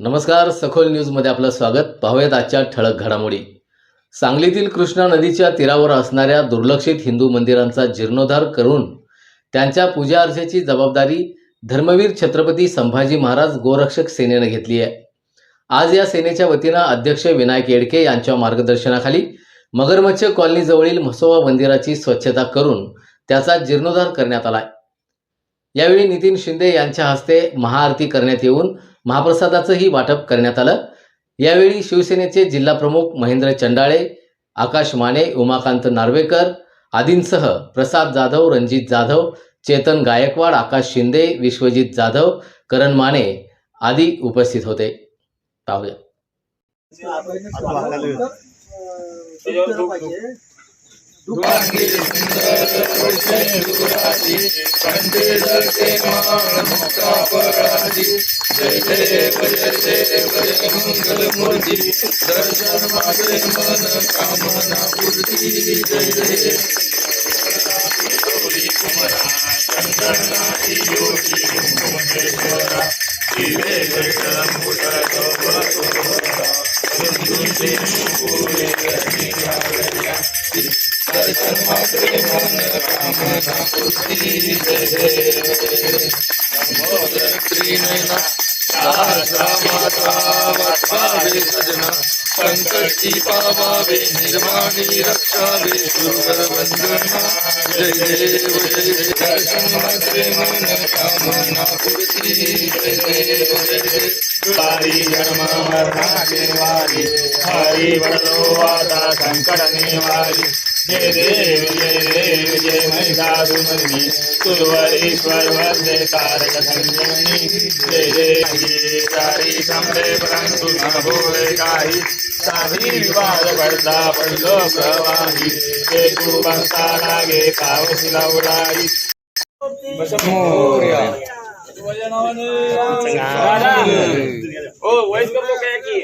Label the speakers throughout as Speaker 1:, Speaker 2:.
Speaker 1: नमस्कार सखोल न्यूजमध्ये आपलं स्वागत. पाहूयात आजच्या ठळक घडामोडी. सांगलीतील कृष्णा नदीच्या तीरावर असणाऱ्या दुर्लक्षित हिंदू मंदिरांचा जीर्णोद्धार करून त्यांच्या पूजा अर्चेची जबाबदारी धर्मवीर छत्रपती संभाजी महाराज गोरक्षक सेनेनं घेतली आहे. आज या सेनेच्या वतीनं अध्यक्ष विनायक येडके यांच्या मार्गदर्शनाखाली मगरमच्छ कॉलनीजवळील म्हसोबा मंदिराची स्वच्छता करून त्याचा जीर्णोद्धार करण्यात आलाय यावेळी नितीन शिंदे यांच्या हस्ते महाआरती करण्यात येऊन महाप्रसादाचंही वाटप करण्यात आलं. यावेळी शिवसेनेचे जिल्हाप्रमुख महेंद्र चंडाळे आकाश माने उमाकांत नार्वेकर आदींसह प्रसाद जाधव रणजित जाधव चेतन गायकवाड आकाश शिंदे विश्वजित जाधव करण माने आदी उपस्थित होते. पाहूया.
Speaker 2: जय देव जय देव जय मंगल मूर्ती दर्शन माझे मन कामना पूर्ती जय देव
Speaker 3: कुमरा चंद्रनाथी योगी कुमकेश्वरा शिवे जगमुदा गौरा गौरा
Speaker 2: संकटी पावावे निर्वाणी रक्षावे सुरवर वंदना जय देव जय देव दर्शन मात्रे मन कामना पूर्ती जय देव जय देव
Speaker 3: वारी जन्म मरणाचे वारी हरी बडलो वादा संकट निवारी जय देव जय देव जय महिषासुमर्दिनी सुरवरीश्वर वंदे तारक संजनी जय देव समरे परंतु न भोले काही साधी विवाद पडला पडलो प्रवाही ते तू लागे हो. वयस्कर लोक आहे की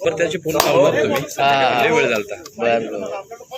Speaker 4: बरं. त्याची फोन लावणार तुम्ही वेळ झालता हा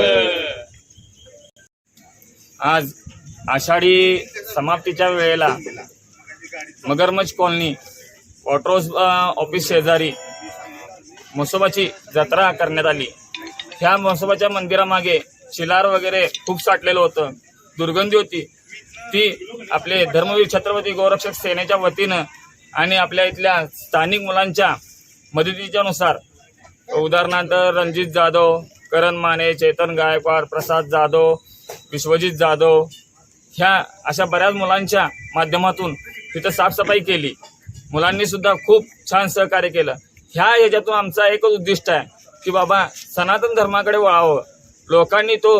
Speaker 3: आज आषाढी समाप्तीच्या वेळेला मगरमच्छ कॉलनी वॉटरहाऊस ऑफिस शेजारी म्हसोबाची जत्रा करण्यात आली. ह्या म्हसोबाच्या मंदिरामागे शिलार वगैरे खूप साठलेलं होतं. दुर्गंधी होती. ती आपले धर्मवीर छत्रपती गौरक्षक सेनेच्या वतीनं आणि आपल्या इथल्या स्थानिक मुलांच्या मदतीच्यानुसार उदाहरणार्थ रणजित जाधव करण माने चेतन गायकवाड प्रसाद जाधव विश्वजित जाधव ह्या अशा बऱ्याच मुलांच्या माध्यमातून तिथं साफसफाई केली. मुलांनी सुद्धा खूप छान सहकार्य केलं. ह्या याच्यातून आमचा एकच उद्दिष्ट आहे की बाबा सनातन धर्माकडे वळावं. लोकांनी तो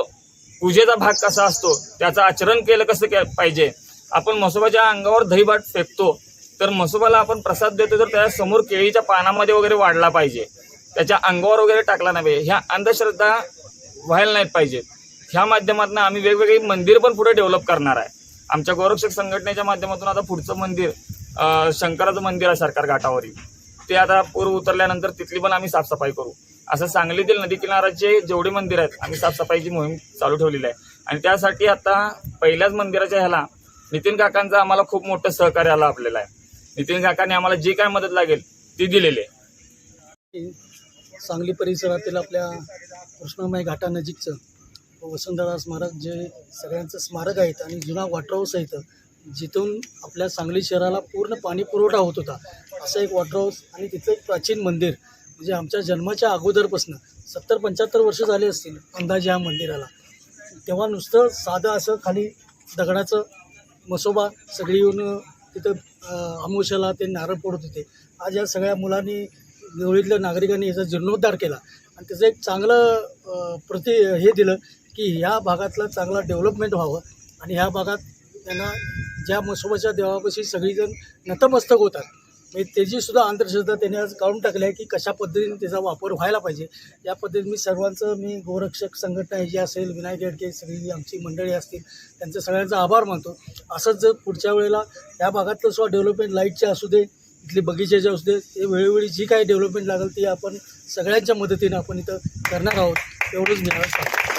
Speaker 3: पूजेचा भाग कसा असतो त्याचं आचरण केलं कसं के पाहिजे? आपण म्हसोबाच्या अंगावर दहीबाट फेकतो तर म्हसोबाला आपण प्रसाद देतो तर त्याच्यासमोर केळीच्या पानामध्ये वगैरे वाढला पाहिजे. त्याच्या अंगावर वगैरे टाकला नाही पाहिजे ह्या अंधश्रद्धा व्हायला नाहीत पाहिजेत. ह्या माध्यमातून आम्ही वेगवेगळी मंदिर पण पुढे डेव्हलप करणार आहे. आमच्या गौरक्षक संघटनेच्या माध्यमातून आता पुढचं मंदिर शंकराचं मंदिर आहे सरकार घाटावरील ते आता पूर उतरल्यानंतर तिथली पण आम्ही साफसफाई करू. असं सांगलीतील नदी किनाऱ्याचे जेवढे मंदिर आहेत आम्ही साफसफाईची मोहीम चालू ठेवलेली आहे. आणि त्यासाठी आता पहिल्याच मंदिराच्या ह्याला नितीन काकांचं आम्हाला खूप मोठं सहकार्य आलं आपल्याला आहे. नितीन काकांनी आम्हाला जी काय मदत लागेल ती दिलेली आहे.
Speaker 5: सांगली परिसरातील आपल्या कृष्णामाई घाटानजीकचं वसंतदादा स्मारक जे सगळ्यांचं स्मारक आहेत आणि जुना वॉटर हाऊस आहे इथं जिथून आपल्या सांगली शहराला पूर्ण पाणी पुरवठा होत होता असं एक वॉटर हाऊस आणि तिथलं एक प्राचीन मंदिर म्हणजे आमच्या जन्माच्या अगोदरपासून सत्तर पंच्याहत्तर वर्ष झाले असतील अंदाजे या मंदिराला. तेव्हा नुसतं साधं असं खाली दगडाचं मसोबा सगळी येऊन तिथं अमोशाला ते नारळ पडत होते. आज या सगळ्या मुलांनी निवडीतल्या नागरिकांनी याचा जीर्णोद्धार केला आणि त्याचं एक चांगलं प्रति हे दिलं की ह्या भागातलं चांगलं डेव्हलपमेंट व्हावं आणि ह्या भागात त्यांना ज्या मसोबाच्या देवापाशी सगळीजण नतमस्तक होतात. म्हणजे त्याचीसुद्धा अंधश्रद्धा त्यांनी आज काढून टाकली आहे की कशा पद्धतीने त्याचा वापर व्हायला पाहिजे. या पद्धतीने मी सर्वांचं मी गोरक्षक संघटना जी असेल विनायक गेडके सगळी आमची मंडळी असतील त्यांचं सगळ्यांचा आभार मानतो. असंच जर पुढच्या वेळेला या भागातलं सुद्धा डेव्हलपमेंट लाईटचे असू दे इथली बगीचेचे असू दे ते वेळोवेळी जी काही डेव्हलपमेंट लागेल ती आपण सगळ्यांच्या मदतीने आपण इथं करणार आहोत. एवढंच मी सांगतो.